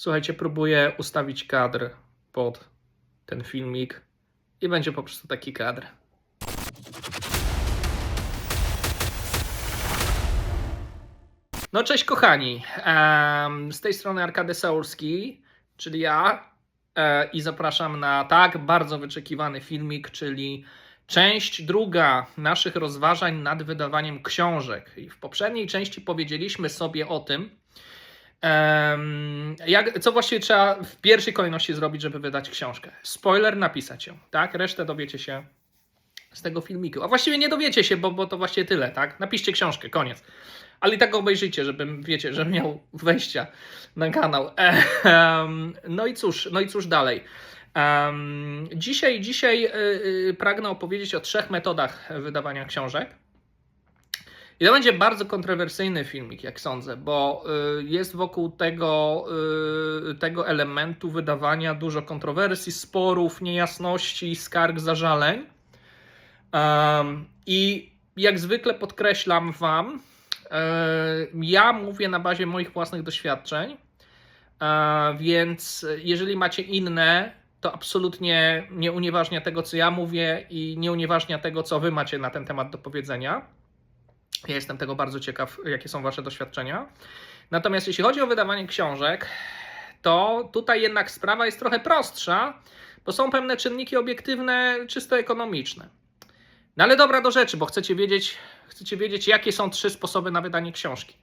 Słuchajcie, próbuję ustawić kadr pod ten filmik i będzie po prostu taki kadr. No cześć kochani, z tej strony Arkady Saurski, czyli ja e, i zapraszam na tak bardzo wyczekiwany filmik, czyli część druga naszych rozważań nad wydawaniem książek. I w poprzedniej części powiedzieliśmy sobie o tym, jak, co właściwie trzeba w pierwszej kolejności zrobić, żeby wydać książkę. Spoiler, napisać ją, tak? Resztę dowiecie się z tego filmiku. A właściwie nie dowiecie się, bo, bo to właściwie tyle, tak? Napiszcie książkę, koniec. Ale i tak obejrzyjcie, żebym, wiecie, żebym miał wejścia na kanał. No i cóż, no i cóż dalej. Dzisiaj dzisiaj y, y, pragnę opowiedzieć o trzech metodach wydawania książek. I to będzie bardzo kontrowersyjny filmik, jak sądzę, bo y, jest wokół tego, y, tego elementu wydawania dużo kontrowersji, sporów, niejasności, skarg, zażaleń. I jak zwykle podkreślam Wam, ja mówię na bazie moich własnych doświadczeń, więc jeżeli macie inne, to absolutnie nie unieważnia tego, co ja mówię i nie unieważnia tego, co Wy macie na ten temat do powiedzenia. Ja jestem tego bardzo ciekaw, jakie są Wasze doświadczenia. Natomiast jeśli chodzi o wydawanie książek, to tutaj jednak sprawa jest trochę prostsza, bo są pewne czynniki obiektywne, czysto ekonomiczne. No ale dobra do rzeczy, bo chcecie wiedzieć, chcecie wiedzieć, jakie są trzy sposoby na wydanie książki.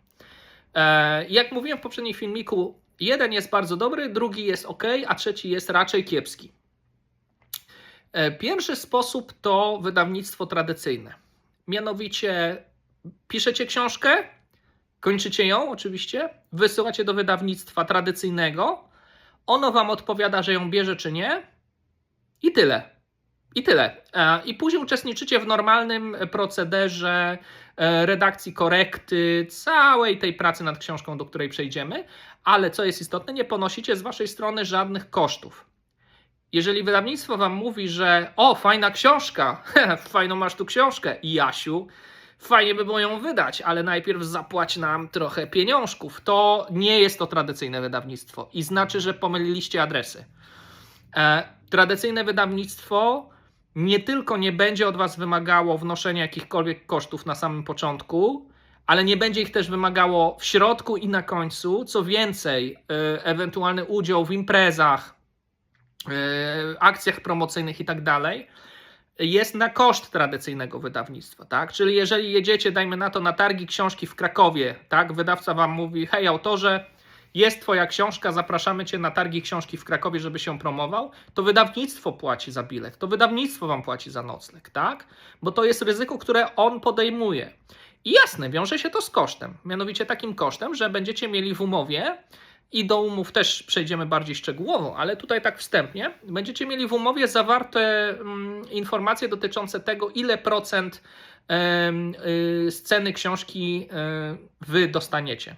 E, jak mówiłem w poprzednim filmiku, jeden jest bardzo dobry, drugi jest ok, a trzeci jest raczej kiepski. E, pierwszy sposób to wydawnictwo tradycyjne. Mianowicie piszecie książkę, kończycie ją oczywiście, wysyłacie do wydawnictwa tradycyjnego, ono wam odpowiada, że ją bierze czy nie i tyle. I tyle. E, I później uczestniczycie w normalnym procederze e, redakcji korekty, całej tej pracy nad książką, do której przejdziemy, ale co jest istotne, nie ponosicie z waszej strony żadnych kosztów. Jeżeli wydawnictwo wam mówi, że o, fajna książka, fajną masz tu książkę, Jasiu, fajnie by było ją wydać, ale najpierw zapłać nam trochę pieniążków, to nie jest to tradycyjne wydawnictwo i znaczy, że pomyliliście adresy. E, tradycyjne wydawnictwo nie tylko nie będzie od Was wymagało wnoszenia jakichkolwiek kosztów na samym początku, ale nie będzie ich też wymagało w środku i na końcu. Co więcej, e, ewentualny udział w imprezach, e, akcjach promocyjnych i tak jest na koszt tradycyjnego wydawnictwa, tak? Czyli jeżeli jedziecie, dajmy na to, na targi książki w Krakowie, tak? Wydawca wam mówi, hej autorze, jest twoja książka, zapraszamy cię na targi książki w Krakowie, żeby się promował, to wydawnictwo płaci za bilet, to wydawnictwo wam płaci za nocleg, tak? Bo to jest ryzyko, które on podejmuje. I jasne, wiąże się to z kosztem, mianowicie takim kosztem, że będziecie mieli w umowie i do umów też przejdziemy bardziej szczegółowo, ale tutaj tak wstępnie, będziecie mieli w umowie zawarte mm, informacje dotyczące tego, ile procent y, z ceny książki y, wy dostaniecie.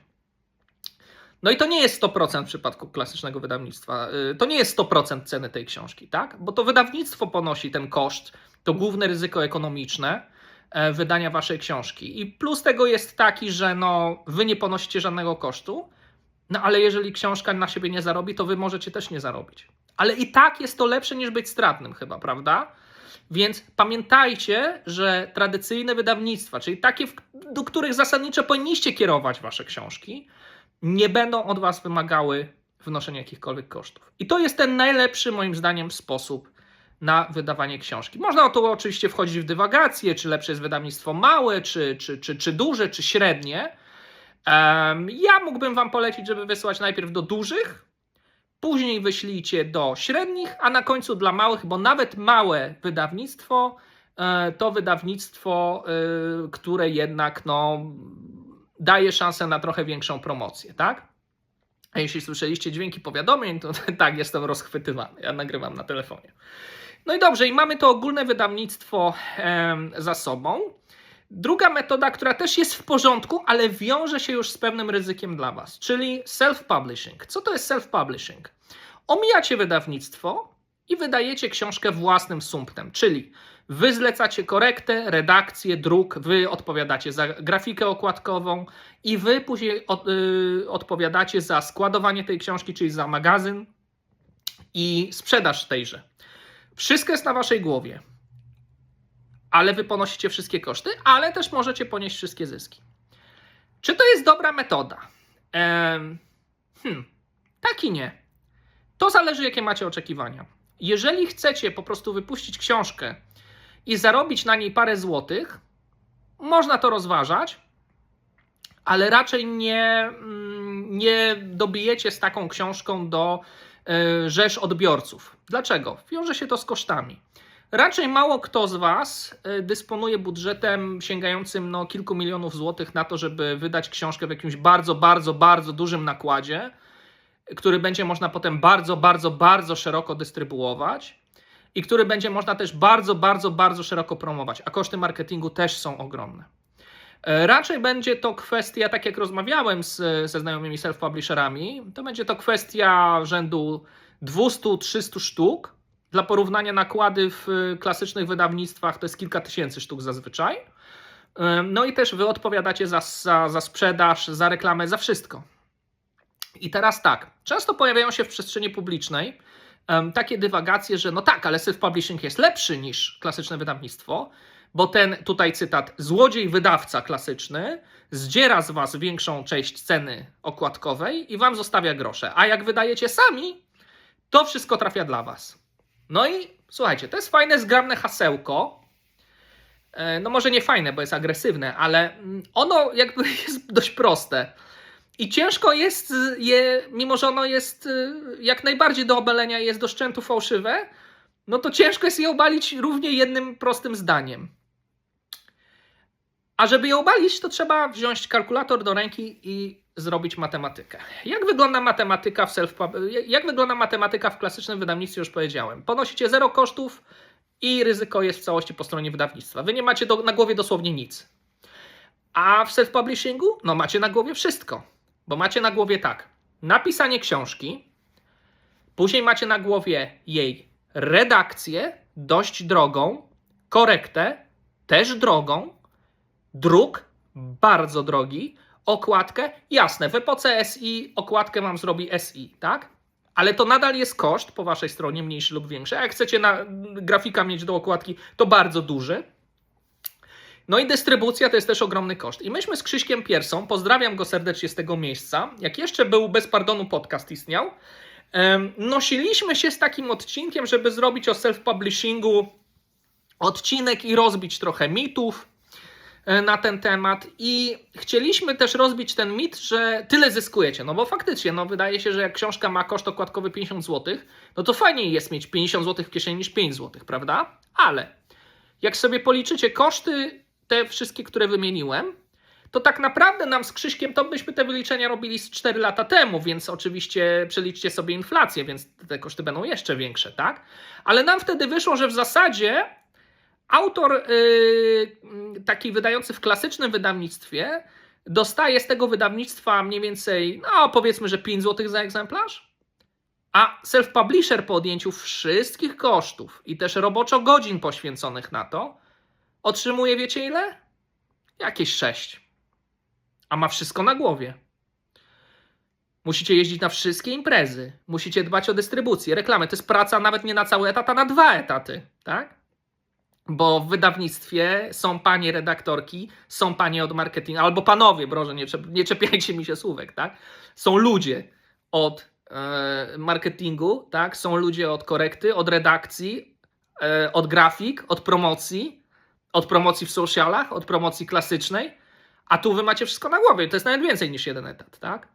No i to nie jest 100% w przypadku klasycznego wydawnictwa. Y, To nie jest 100% ceny tej książki, tak? Bo to wydawnictwo ponosi ten koszt, to główne ryzyko ekonomiczne e, wydania waszej książki. I plus tego jest taki, że no, wy nie ponosicie żadnego kosztu, no ale jeżeli książka na siebie nie zarobi, to wy możecie też nie zarobić. Ale i tak jest to lepsze niż być stratnym chyba, prawda? Więc pamiętajcie, że tradycyjne wydawnictwa, czyli takie, do których zasadniczo powinniście kierować wasze książki, nie będą od was wymagały wnoszenia jakichkolwiek kosztów. I to jest ten najlepszy, moim zdaniem, sposób na wydawanie książki. Można o to oczywiście wchodzić w dywagację, czy lepsze jest wydawnictwo małe, czy, czy, czy, czy duże, czy średnie. Ja mógłbym Wam polecić, żeby wysłać najpierw do dużych, później wyślijcie do średnich, a na końcu dla małych, bo nawet małe wydawnictwo e, to wydawnictwo, e, które jednak no, daje szansę na trochę większą promocję, tak? A jeśli słyszeliście dźwięki powiadomień, to tak, jestem rozchwytywany. Ja nagrywam na telefonie. No i dobrze, i mamy to ogólne wydawnictwo za sobą. Druga metoda, która też jest w porządku, ale wiąże się już z pewnym ryzykiem dla Was, czyli self-publishing. Co to jest self-publishing? Omijacie wydawnictwo i wydajecie książkę własnym sumptem, czyli Wy zlecacie korektę, redakcję, druk, wy odpowiadacie za grafikę okładkową i wy później od, y, odpowiadacie za składowanie tej książki, czyli za magazyn i sprzedaż tejże. Wszystko jest na waszej głowie, ale wy ponosicie wszystkie koszty, ale też możecie ponieść wszystkie zyski. Czy to jest dobra metoda? Em, hmm, tak i nie. To zależy, jakie macie oczekiwania. Jeżeli chcecie po prostu wypuścić książkę i zarobić na niej parę złotych, można to rozważać, ale raczej nie, mm, nie dobijecie z taką książką do y, rzesz odbiorców. Dlaczego? Wiąże się to z kosztami. Raczej mało kto z Was y, dysponuje budżetem sięgającym no, kilku milionów złotych na to, żeby wydać książkę w jakimś bardzo, bardzo, bardzo dużym nakładzie, który będzie można potem bardzo, bardzo, bardzo szeroko dystrybuować i który będzie można też bardzo, bardzo, bardzo szeroko promować, a koszty marketingu też są ogromne. E, Raczej będzie to kwestia, tak jak rozmawiałem z, ze znajomymi self-publisherami, to będzie to kwestia rzędu 200-300 sztuk. Dla porównania nakłady w y, klasycznych wydawnictwach to jest kilka tysięcy sztuk zazwyczaj. E, No i też wy odpowiadacie za, za, za sprzedaż, za reklamę, za wszystko. I teraz tak, często pojawiają się w przestrzeni publicznej em, takie dywagacje, że no tak, ale self-publishing jest lepszy niż klasyczne wydawnictwo, bo ten tutaj cytat złodziej wydawca klasyczny zdziera z was większą część ceny okładkowej i wam zostawia grosze, a jak wydajecie sami, to wszystko trafia dla was. No i słuchajcie, to jest fajne, zgrabne hasełko. E, No może nie fajne, bo jest agresywne, ale mm, ono jakby jest dość proste. I ciężko jest je, mimo że ono jest y, jak najbardziej do obalenia, jest do szczętu fałszywe, no to ciężko jest je obalić równie jednym prostym zdaniem. A żeby je obalić, to trzeba wziąć kalkulator do ręki i zrobić matematykę. Jak wygląda matematyka w self jak wygląda matematyka w klasycznym wydawnictwie, już powiedziałem. Ponosicie zero kosztów i ryzyko jest w całości po stronie wydawnictwa. Wy nie macie do, na głowie dosłownie nic. A w self-publishingu? No macie na głowie wszystko. Bo macie na głowie tak, napisanie książki, później macie na głowie jej redakcję, dość drogą, korektę, też drogą, druk, bardzo drogi, okładkę, jasne, w epoce SI okładkę mam zrobi SI, tak? Ale to nadal jest koszt po waszej stronie, mniejszy lub większy. A jak chcecie na grafika mieć do okładki, to bardzo duży. No i dystrybucja to jest też ogromny koszt. I myśmy z Krzyśkiem Piersą, pozdrawiam go serdecznie z tego miejsca, jak jeszcze był Bez Pardonu podcast istniał, nosiliśmy się z takim odcinkiem, żeby zrobić o self-publishingu odcinek i rozbić trochę mitów na ten temat i chcieliśmy też rozbić ten mit, że tyle zyskujecie, no bo faktycznie, no wydaje się, że jak książka ma koszt okładkowy 50 zł, no to fajniej jest mieć 50 zł w kieszeni niż 5 zł, prawda? Ale jak sobie policzycie koszty, te wszystkie, które wymieniłem, to tak naprawdę nam z Krzyśkiem to byśmy te wyliczenia robili z 4 lata temu, więc oczywiście przeliczcie sobie inflację, więc te koszty będą jeszcze większe, tak? Ale nam wtedy wyszło, że w zasadzie autor yy, taki wydający w klasycznym wydawnictwie dostaje z tego wydawnictwa mniej więcej, no powiedzmy, że 5 zł za egzemplarz. A self-publisher po odjęciu wszystkich kosztów i też roboczo godzin poświęconych na to, otrzymuje wiecie ile? Jakieś 6. A ma wszystko na głowie. Musicie jeździć na wszystkie imprezy, musicie dbać o dystrybucję, reklamę. To jest praca nawet nie na cały etat, a na dwa etaty, tak? Bo w wydawnictwie są panie redaktorki, są panie od marketingu, albo panowie, broże, nie, nie czepiajcie mi się słówek, tak? Są ludzie od e, marketingu, tak? Są ludzie od korekty, od redakcji, e, od grafik, od promocji, od promocji w socialach, od promocji klasycznej, a tu wy macie wszystko na głowie. To jest nawet więcej niż jeden etat, tak?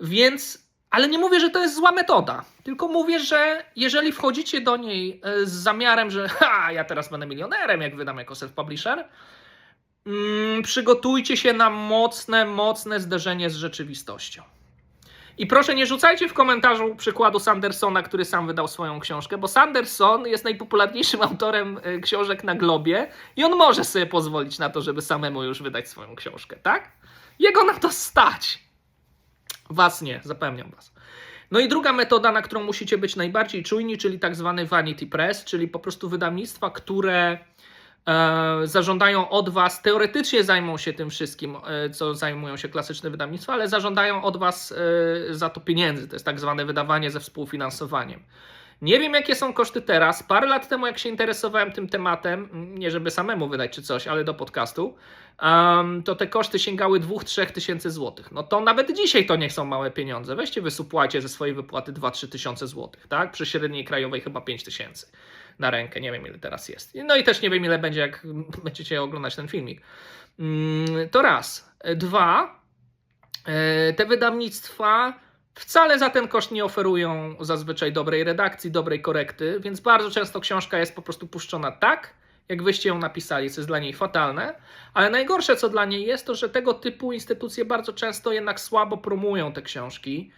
Więc, ale nie mówię, że to jest zła metoda, tylko mówię, że jeżeli wchodzicie do niej e, z zamiarem, że ha, ja teraz będę milionerem, jak wydam jako self-publisher, mm, przygotujcie się na mocne, mocne zderzenie z rzeczywistością. I proszę nie rzucajcie w komentarzu przykładu Sandersona, który sam wydał swoją książkę, bo Sanderson jest najpopularniejszym autorem y, książek na globie i on może sobie pozwolić na to, żeby samemu już wydać swoją książkę, tak? Jego na to stać. Was nie, zapewniam was. No i druga metoda, na którą musicie być najbardziej czujni, czyli tak zwany vanity press, czyli po prostu wydawnictwa, które e, zażądają od was, teoretycznie zajmą się tym wszystkim, e, co zajmują się klasyczne wydawnictwa, ale zażądają od was e, za to pieniędzy. To jest tak zwane wydawanie ze współfinansowaniem. Nie wiem, jakie są koszty teraz. Parę lat temu, jak się interesowałem tym tematem, nie żeby samemu wydać czy coś, ale do podcastu, um, to te koszty sięgały 2-3 tysięcy złotych. No to nawet dzisiaj to nie są małe pieniądze. Weźcie, wysupłajcie ze swojej wypłaty 2-3 tysiące złotych, tak? Przy średniej krajowej chyba 5 tysięcy na rękę. Nie wiem, ile teraz jest. No i też nie wiem, ile będzie, jak będziecie oglądać ten filmik. Mm, To raz. Dwa, e, te wydawnictwa wcale za ten koszt nie oferują zazwyczaj dobrej redakcji, dobrej korekty, więc bardzo często książka jest po prostu puszczona tak, jak wyście ją napisali, co jest dla niej fatalne. Ale najgorsze, co dla niej jest, to że tego typu instytucje bardzo często jednak słabo promują te książki.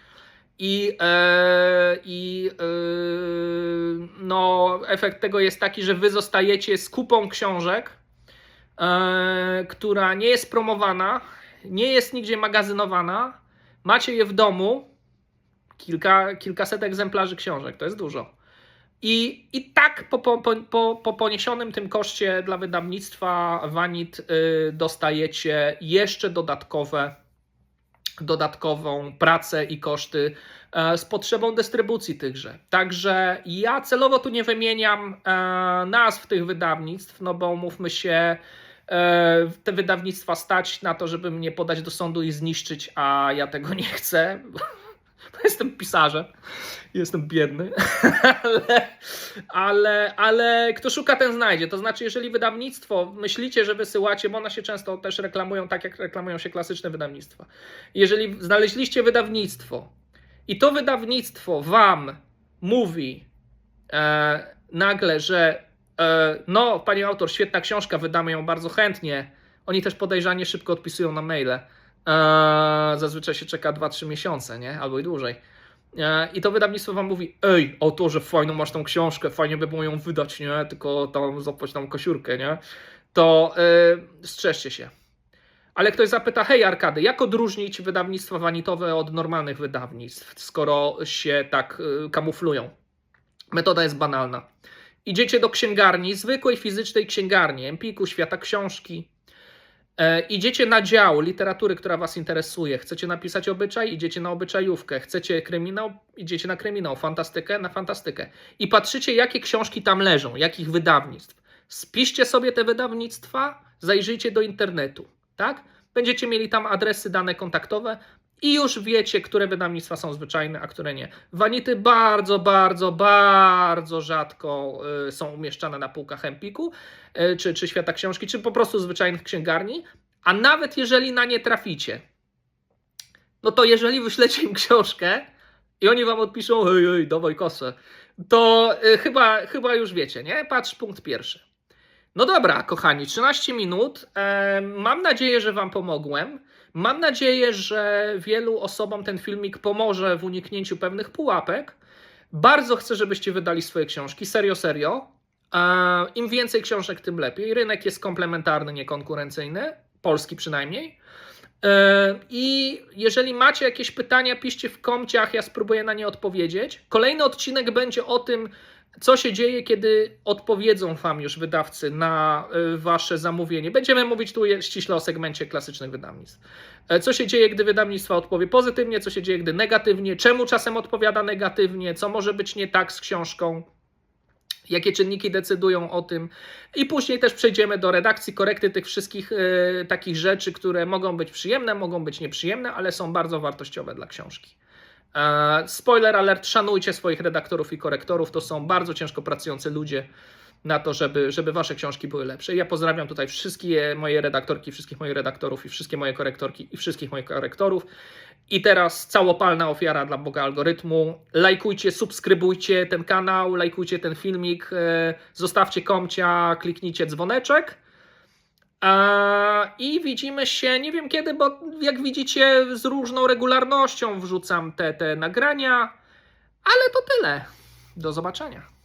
I, e, i e, no, efekt tego jest taki, że wy zostajecie z kupą książek, e, która nie jest promowana, nie jest nigdzie magazynowana, macie je w domu, kilka, kilkaset egzemplarzy książek, to jest dużo. I, i tak po, po, po, po poniesionym tym koszcie dla wydawnictwa Vanit y, dostajecie jeszcze dodatkowe, dodatkową pracę i koszty e, z potrzebą dystrybucji tychże. Także ja celowo tu nie wymieniam e, nazw tych wydawnictw, no bo mówmy się, e, te wydawnictwa stać na to, żeby mnie podać do sądu i zniszczyć, a ja tego nie chcę. Bo Jestem pisarzem, jestem biedny, ale, ale, ale kto szuka, ten znajdzie. To znaczy, jeżeli wydawnictwo myślicie, że wysyłacie, bo one się często też reklamują tak, jak reklamują się klasyczne wydawnictwa. Jeżeli znaleźliście wydawnictwo i to wydawnictwo wam mówi e, nagle, że e, no, panie autor, świetna książka, wydamy ją bardzo chętnie. Oni też podejrzanie szybko odpisują na maile. Eee, zazwyczaj się czeka 2-3 miesiące, nie? Albo i dłużej. Eee, I to wydawnictwo wam mówi, ej, autorze, fajną masz tą książkę, fajnie by było ją wydać, nie? Tylko tam zapłać tam kosiurkę, nie? To yy, strzeżcie się. Ale ktoś zapyta, hej Arkady, jak odróżnić wydawnictwa wanitowe od normalnych wydawnictw, skoro się tak yy, kamuflują? Metoda jest banalna. Idziecie do księgarni, zwykłej fizycznej księgarni, Empiku, Świata Książki, E, Idziecie na dział literatury, która Was interesuje. Chcecie napisać obyczaj, idziecie na obyczajówkę. Chcecie kryminał, idziecie na kryminał. Fantastykę, na fantastykę. I patrzycie, jakie książki tam leżą, jakich wydawnictw. Spiszcie sobie te wydawnictwa, zajrzyjcie do internetu, tak? Będziecie mieli tam adresy, dane kontaktowe i już wiecie, które wydawnictwa są zwyczajne, a które nie. Wanity bardzo, bardzo, bardzo rzadko y, są umieszczane na półkach Empiku, y, czy, czy Świata Książki, czy po prostu zwyczajnych księgarni. A nawet jeżeli na nie traficie, no to jeżeli wyślecie im książkę i oni wam odpiszą, hej, hej, dawaj kosę, to y, chyba, chyba już wiecie, nie? Patrz, punkt pierwszy. No dobra, kochani, 13 minut. E, mam nadzieję, że Wam pomogłem. Mam nadzieję, że wielu osobom ten filmik pomoże w uniknięciu pewnych pułapek. Bardzo chcę, żebyście wydali swoje książki. Serio, serio. E, Im więcej książek, tym lepiej. Rynek jest komplementarny, niekonkurencyjny. Polski przynajmniej. E, I jeżeli macie jakieś pytania, piszcie w komciach, ja spróbuję na nie odpowiedzieć. Kolejny odcinek będzie o tym, co się dzieje, kiedy odpowiedzą Wam już wydawcy na y, Wasze zamówienie. Będziemy mówić tu ściśle o segmencie klasycznych wydawnictw. E, Co się dzieje, gdy wydawnictwo odpowie pozytywnie, co się dzieje, gdy negatywnie, czemu czasem odpowiada negatywnie, co może być nie tak z książką, jakie czynniki decydują o tym. I później też przejdziemy do redakcji, korekty tych wszystkich e, takich rzeczy, które mogą być przyjemne, mogą być nieprzyjemne, ale są bardzo wartościowe dla książki. E, Spoiler alert, szanujcie swoich redaktorów i korektorów. To są bardzo ciężko pracujący ludzie na to, żeby, żeby wasze książki były lepsze. Ja pozdrawiam tutaj wszystkie moje redaktorki, wszystkich moich redaktorów i wszystkie moje korektorki i wszystkich moich korektorów. I teraz całopalna ofiara dla Boga algorytmu. Lajkujcie, subskrybujcie ten kanał, lajkujcie ten filmik, e, zostawcie komcia, kliknijcie dzwoneczek. I widzimy się, nie wiem kiedy, bo jak widzicie, z różną regularnością wrzucam te, te nagrania, ale to tyle. Do zobaczenia.